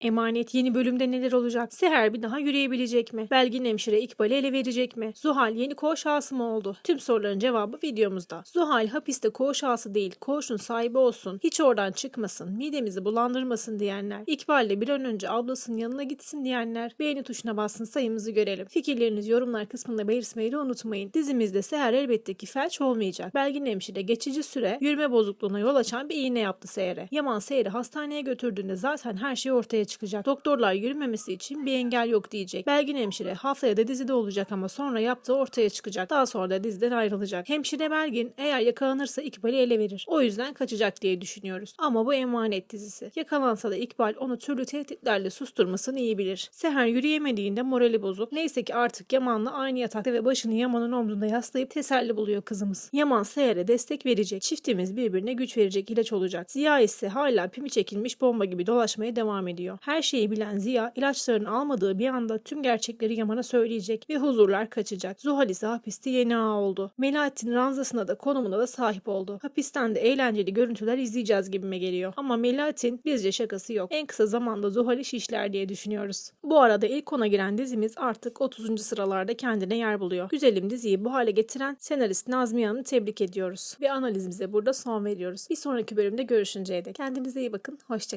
Emanet yeni bölümde neler olacak? Seher bir daha yürüyebilecek mi? Belgin hemşire İkbal'i ele verecek mi? Zuhal yeni koğuş ağası mı oldu? Tüm soruların cevabı videomuzda. Zuhal hapiste koğuş ağası değil, koğuşun sahibi olsun, hiç oradan çıkmasın, midemizi bulandırmasın diyenler, İkbal de bir an önce ablasının yanına gitsin diyenler, beğeni tuşuna bassın sayımızı görelim. Fikirlerinizi yorumlar kısmında belirtmeyi de unutmayın. Dizimizde Seher elbette ki felç olmayacak. Belgin hemşire geçici süre yürüme bozukluğuna yol açan bir iğne yaptı Seher'e. Yaman Seher'i hastaneye götürdüğünde zaten her şey ortaya çıkacak. Doktorlar yürümemesi için bir engel yok diyecek. Belgin hemşire haftaya da dizide olacak ama sonra yaptığı ortaya çıkacak. Daha sonra da diziden ayrılacak. Hemşire Belgin eğer yakalanırsa İkbal'i ele verir. O yüzden kaçacak diye düşünüyoruz. Ama bu emanet dizisi. Yakalansa da İkbal onu türlü tehditlerle susturmasını iyi bilir. Seher yürüyemediğinde morali bozuk. Neyse ki artık Yaman'la aynı yatakta ve başını Yaman'ın omzunda yaslayıp teselli buluyor kızımız. Yaman Seher'e destek verecek. Çiftimiz birbirine güç verecek ilaç olacak. Ziya ise hala pimi çekilmiş bomba gibi dolaşmaya devam ediyor. Her şeyi bilen Ziya ilaçlarını almadığı bir anda tüm gerçekleri Yaman'a söyleyecek ve huzurlar kaçacak. Zuhal ise hapiste yeni ağa oldu. Melahat'in ranzasına da konumuna da sahip oldu. Hapisten de eğlenceli görüntüler izleyeceğiz gibime geliyor. Ama Melahat'in bizce şakası yok. En kısa zamanda Zuhal'i şişler diye düşünüyoruz. Bu arada ilk ona giren dizimiz artık 30. sıralarda kendine yer buluyor. Güzelim diziyi bu hale getiren senarist Nazmiye Hanım'ı tebrik ediyoruz. Ve analizimize burada son veriyoruz. Bir sonraki bölümde görüşünceye dek kendinize iyi bakın. Hoşçakalın.